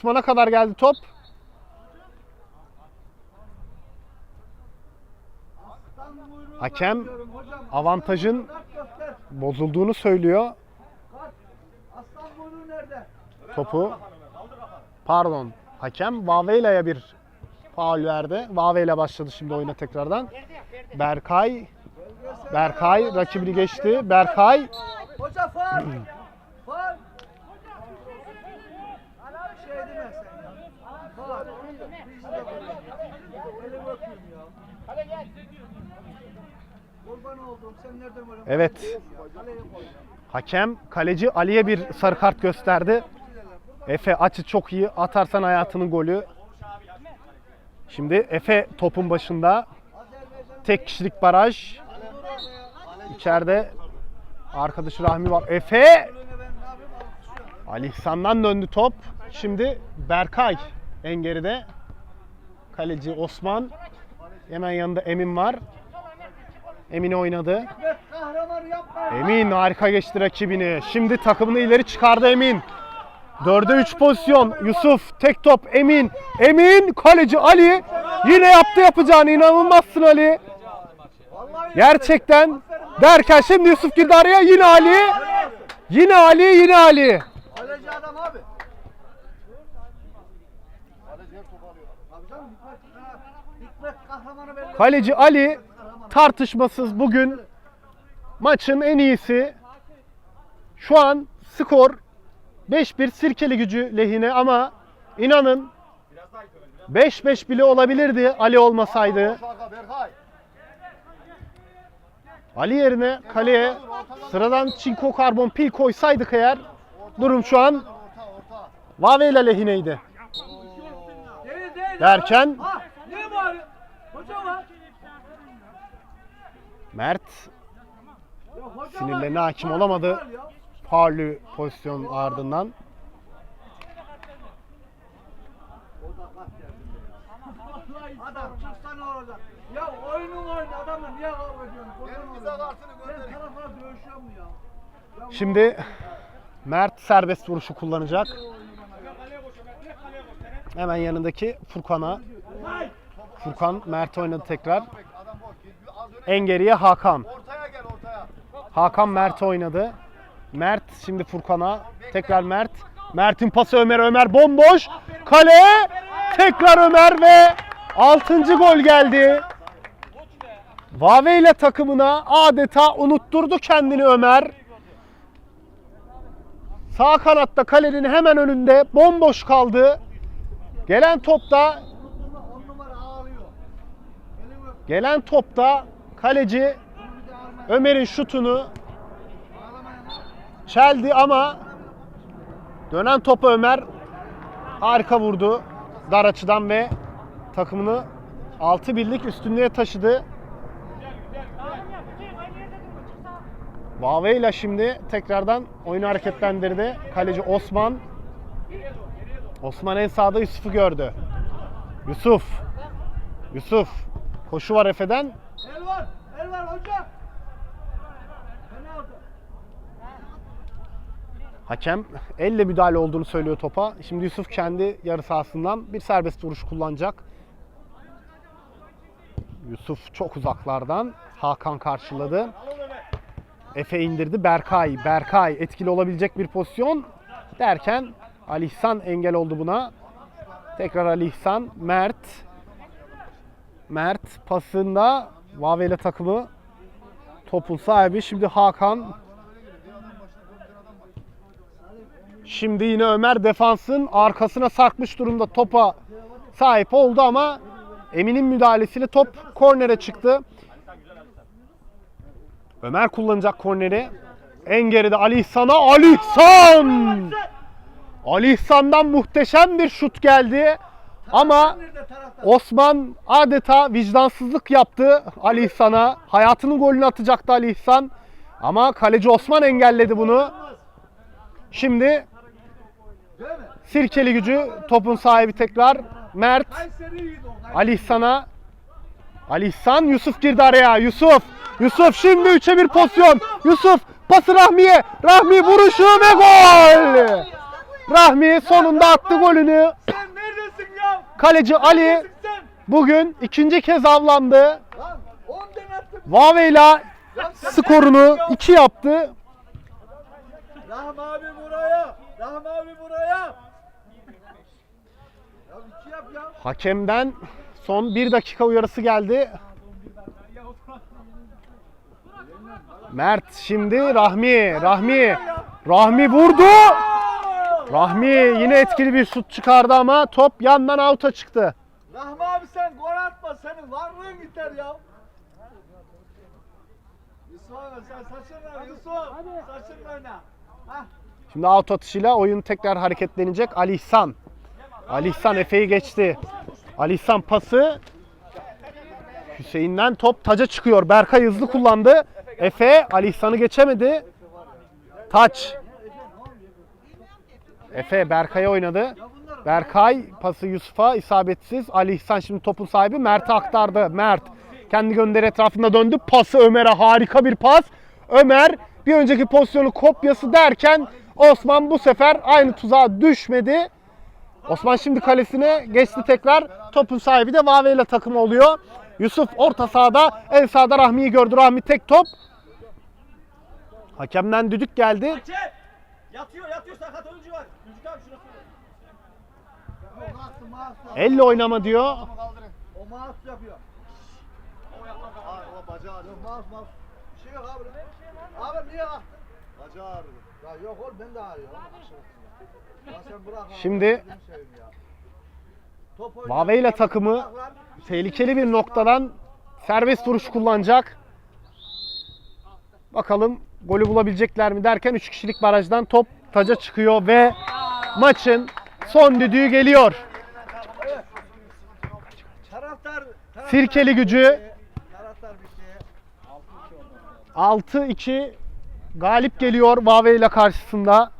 Osman'a kadar geldi top. Hakem avantajın bozulduğunu söylüyor. Topu pardon hakem Vaveyla'ya bir faul verdi. Vaveyla başladı şimdi oyuna tekrardan. Berkay Berkay rakibini geçti. Berkay. faal. Bir şey deme sen ya. Faal. Biz de Elim öpeyim ya. Kurban oldum. Sen nereden böyle? Evet. Hakem kaleci Ali'ye bir sarı kart gösterdi. Efe açı çok iyi. Atarsan hayatının golü. Şimdi Efe topun başında. Tek kişilik baraj. İçeride arkadaşı Rahmi var. Efe! Ali İhsan'dan döndü top. Şimdi Berkay en geride. Kaleci Osman. Hemen yanında Emin var. Emin oynadı. Emin harika geçti rakibini. Şimdi takımını ileri çıkardı Emin. 4'e 3 pozisyon. Yusuf tek top Emin. Emin kaleci Ali. Yine yaptı yapacağını inanılmazsın Ali. Gerçekten derken şimdi Yusuf girdi araya yine Ali. Yine Ali yine Ali. Adam abi. Kaleci Ali tartışmasız bugün maçın en iyisi. Şu an skor 5-1 sirkeli gücü lehine ama inanın 5-5 bile olabilirdi Ali olmasaydı. Ali yerine kaleye sıradan çinko karbon pil koysaydık eğer durum şu an Vaveyla lehineydi. Derken Ha ne var? Hoca var. Mert Sinirlerine hakim Ha, olamadı. var ya. faulü pozisyon ardından. Adam çıksa ne olacak? Ya oyunun oyunu adamla niye kavga ediyorsun? Kurban olayım. Sen tarafına dövüşüyor mu ya? Ya Şimdi Mert serbest vuruşu kullanacak. Hemen yanındaki Furkan'a. Furkan Mert oynadı tekrar. En geriye Hakan. Ortaya gel ortaya. Hakan Mert oynadı. Mert şimdi Furkan'a. Tekrar Mert. Mert'in pası Ömer. Ömer bomboş. Kale. Tekrar Ömer ve 6. gol geldi. Vave ile takımına adeta unutturdu kendini Ömer. Sağ kanatta kalenin hemen önünde bomboş kaldı. Gelen topta gelen topta kaleci Ömer'in şutunu. Çeldi ama dönen topu Ömer harika vurdu dar açıdan ve takımını 6 birlik üstünlüğe taşıdı. Vave ile şimdi tekrardan oyunu hareketlendirdi. Kaleci Osman. Osman en sağda Yusuf'u gördü. Yusuf. Yusuf. Koşu var Efe'den. El. Penaltı. Hakem elle müdahale olduğunu söylüyor topa. Şimdi Yusuf kendi yarı sahasından bir serbest vuruş kullanacak. Yusuf çok uzaklardan. Hakan karşıladı. Efe indirdi. Berkay. Berkay etkili olabilecek bir pozisyon derken Ali İhsan engel oldu buna. Tekrar Ali İhsan. Mert. Mert pasında Vavele takımı topun sahibi. Şimdi Hakan Şimdi yine Ömer defansın arkasına sarkmış durumda topa sahip oldu ama Emin'in müdahalesiyle top kornere çıktı. Ömer kullanacak korneri. En geride Ali İhsan'a Ali muhteşem bir şut geldi. Ama? Osman adeta vicdansızlık yaptı Ali İhsan'a. Hayatının golünü atacaktı Ali İhsan. Ama kaleci Osman engelledi bunu. Şimdi? Sirkeli gücü topun sahibi tekrar Mert. Ali İhsan'a Ali İhsan Yusuf girdi araya Yusuf Yusuf şimdi 3'e 1 pozisyon Yusuf pası Rahmi'ye Rahmi vuruşu ve gol Rahmi sonunda attı golünü. Kaleci Ali bugün ikinci kez avlandı. Lan 10 tane attım. Vave'la Ya sen skorunu neredesin ya? 2 yaptı. Rahmi abi buraya. Rahmi abi buraya. Hakemden son 1 dakika uyarısı geldi. Mert şimdi Rahmi, Rahmi, Rahmi vurdu. Rahmi yine etkili bir şut çıkardı ama top yandan out'a çıktı. Rahmi abi sen gol atma senin varlığın gider ya. Yusuf abi sen saçınla Yusuf. Saçınla oyna. Hah. Şimdi out atışıyla oyun tekrar hareketlenecek. Ali İhsan. Ali İhsan Efe'yi geçti. Ali İhsan pası. Hüseyin'den top taca çıkıyor. Berkay hızlı kullandı. Efe Ali İhsan'ı geçemedi. Taç. Efe Berkay'a oynadı. Berkay pası Yusuf'a isabetsiz. Ali İhsan şimdi topun sahibi Mert'e aktardı. Mert kendi gönderi etrafında döndü. Pası Ömer'e harika bir pas. Ömer bir önceki pozisyonu kopyası derken Osman bu sefer aynı tuzağa düşmedi. Osman şimdi kalesine geçti tekrar. Topun sahibi de Vave'yle takım oluyor. Yusuf orta sahada, en sağda Rahmi'yi gördü. Rahmi tek top. Hakemden düdük geldi. Yatıyor yatıyor sakat oyuncu var. Müzik abi şuna söyle. Elle oynama diyor. O maas yapıyor. Abi o bacağı ağrıyor. Maas maas. Bir şey yok abi. Abi niye kalktın? Bacağı ağrıyor. Ya yok oğlum ben de ağrıyor. Ya sen bırak abi. Şimdi- Gözünü seveyim ya. Top oynuyor. Vave ile takımı lan. tehlikeli bir noktadan serbest vuruş kullanacak. Bakalım golü bulabilecekler mi derken 3 kişilik barajdan top taca çıkıyor ve maçın son düdüğü geliyor. Sirkeli gücü. bir şey, Taraftar bir şey. 6-2 galip geliyor Vave ile karşısında.